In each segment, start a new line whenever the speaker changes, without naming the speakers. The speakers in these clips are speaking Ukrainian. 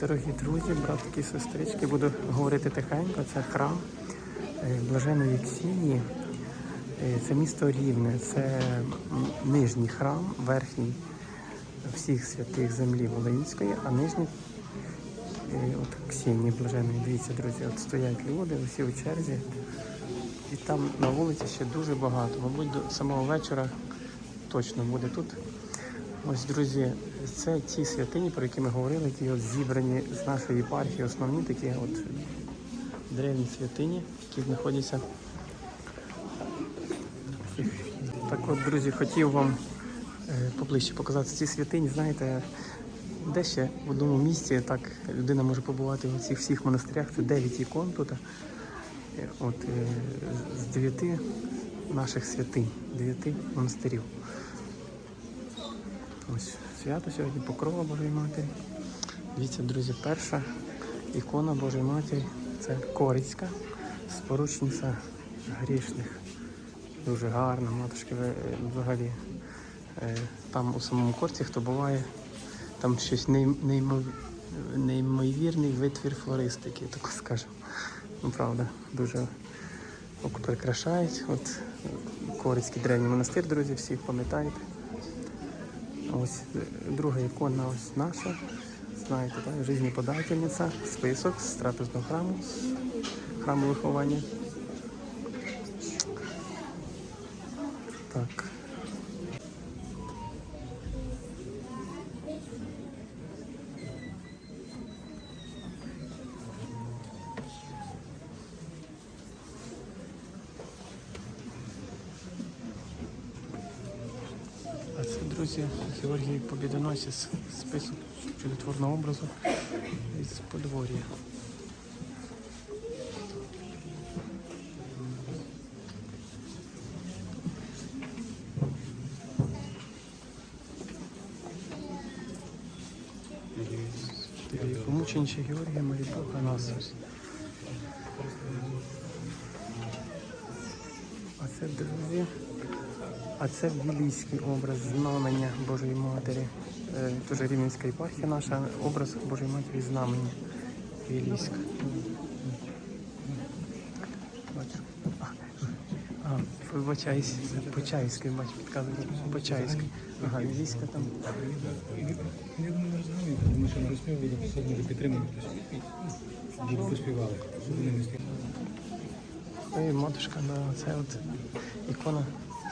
Дорогі друзі, братки і сестрички, буду говорити тихенько. Це храм е, Блаженої Ксенії. Е, Це місто Рівне, це нижній храм, верхній всіх святих землі Волинської, а нижній е, от Ксенії Блаженої. Дивіться, друзі, от стоять люди, усі у черзі. І там на вулиці ще дуже багато. Мабуть, до самого вечора точно буде тут. Ось, друзі, це ті святині, про які ми говорили, які от зібрані з нашої єпархії, основні такі от древні святині, які знаходяться. Так от, друзі, хотів вам е, поближче показати ці святині. Знаєте, де ще в одному місці так людина може побувати в цих всіх монастирях. Це 9 ікон тут. Е, От е, з дев'яти наших святинь, дев'яти монастирів. Ось свято сьогодні Покрова Божої Матері. Дивіться, друзі, перша ікона Божої Матері це Корицька, споручниця грішних. Дуже гарна, матушки е, взагалі. е, Там у самому корці, хто буває, там щось неймовірний витвір флористики, так скажемо. Ну, правда, дуже прикрашають. От е, Корицький древній монастир, друзі, всіх пам'ятаєте. Ось е, друга ікона ось наша. Знаєте, так? Жизнеподательниця, список з трапезного храму, з храму виховання. Так. Друзі, Георгій Побідоносець, список чудотворного образу із подвор'я. Помученича Георгія Марібога нас. А це, друзі, а це білійський образ знамення Божої Матері. Теж Рівненська єпархія наша, образ Божої Матері знамення. Вілійська. А, це Почаївський, бачу, підказує. Почаївський. Ага, Вілійська там.
Я думаю, не розумію, тому що на розпів буде може підтримувати хтось. Поспівали.
І матушка на це от ікона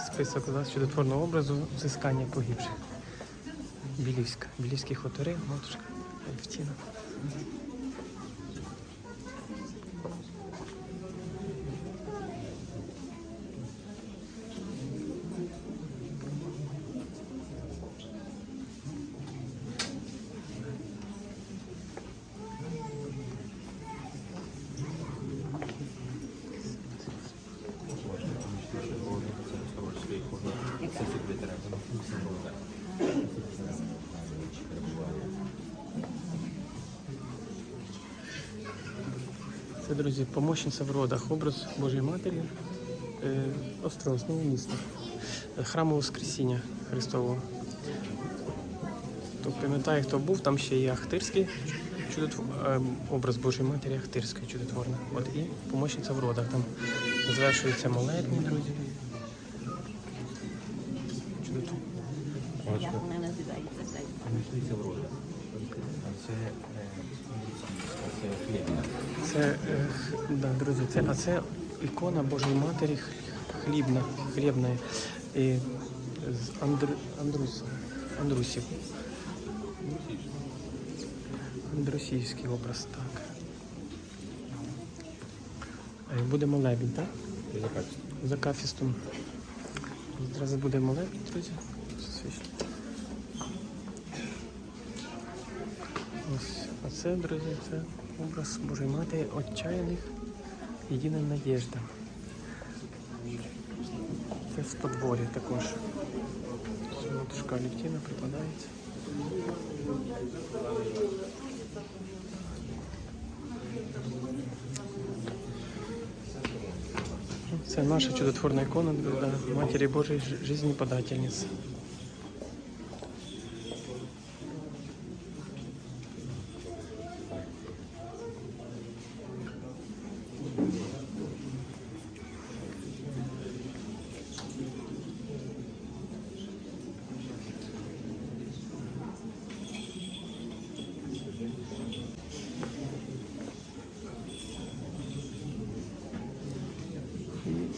список да, чудотворного образу взискання погибших. Білівська. Білівські хутори, матушка Альфтіна. Це, друзі, помощниця в родах, образ Божої Матері, е, остров, Е, храму Воскресіння Христового. Хто пам'ятає, хто був, там ще є Ахтирський чудотвор... е, образ Божої Матері Ахтирської чудотворна. От і помощниця в родах. Там звершується молебні, друзі.
Як вона називається? ця?
Це, це.
Це, е, да, друзі, це, а це ікона Божої Матері хлібна, хлібна. І з Андр, Андрус, Андрусів. Андрусівський образ, так. Е, Буде молебень, так?
Це закачка.
За кафістом. Зараз буде молебень, друзі. Це, друзі, це образ Божої Матері отчаяних єдина надіжда. Це з подвор'я також. Матушка Алівтіна припадається. Це наша чудотворна ікона да, Матері Божої жизнеподательниці.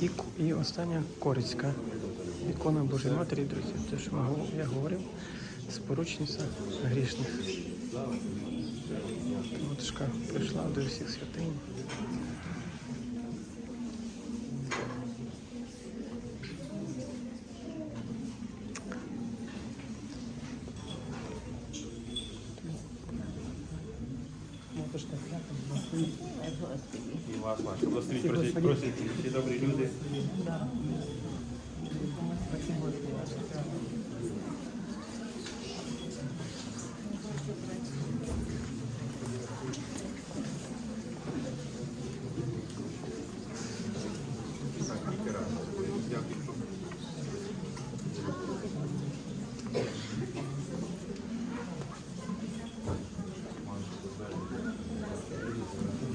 І і остання корицька. Ікона Божої Матері, друзі, те, що я говорив, споручниця грішних. Матушка прийшла до всіх святинь.
вас, вас, щоб зустріти просять, просять ці добрі люди. Thank you.